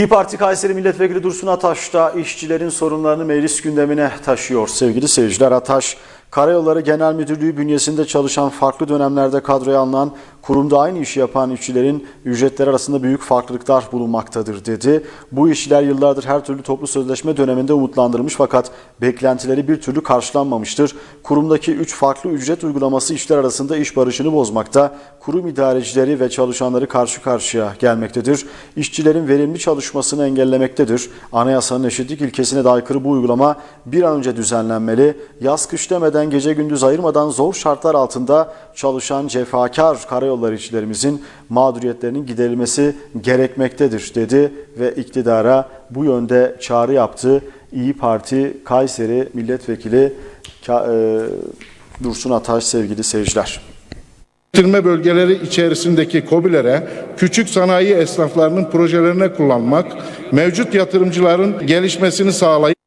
İYİ Parti Kayseri Milletvekili Dursun Ataş da işçilerin sorunlarını meclis gündemine taşıyor. Sevgili seyirciler Ataş, Karayolları Genel Müdürlüğü bünyesinde çalışan farklı dönemlerde kadroya alınan kurumda aynı işi yapan işçilerin ücretleri arasında büyük farklılıklar bulunmaktadır dedi. Bu işçiler yıllardır her türlü toplu sözleşme döneminde umutlandırılmış fakat beklentileri bir türlü karşılanmamıştır. Kurumdaki 3 farklı ücret uygulaması işler arasında iş barışını bozmakta, kurum idarecileri ve çalışanları karşı karşıya gelmektedir. İşçilerin verimli çalışmasını engellemektedir. Anayasanın eşitlik ilkesine de aykırı bu uygulama bir an önce düzenlenmeli. Yaz kış demeden gece gündüz ayırmadan zor şartlar altında çalışan cefakar karayolları işçilerimizin mağduriyetlerinin giderilmesi gerekmektedir dedi ve iktidara bu yönde çağrı yaptı. İyi Parti Kayseri Milletvekili e, Dursun Ataş sevgili seyirciler. Üretilme bölgeleri içerisindeki KOBİ'lere küçük sanayi esnaflarının projelerine kullanmak, mevcut yatırımcıların gelişmesini sağlayıp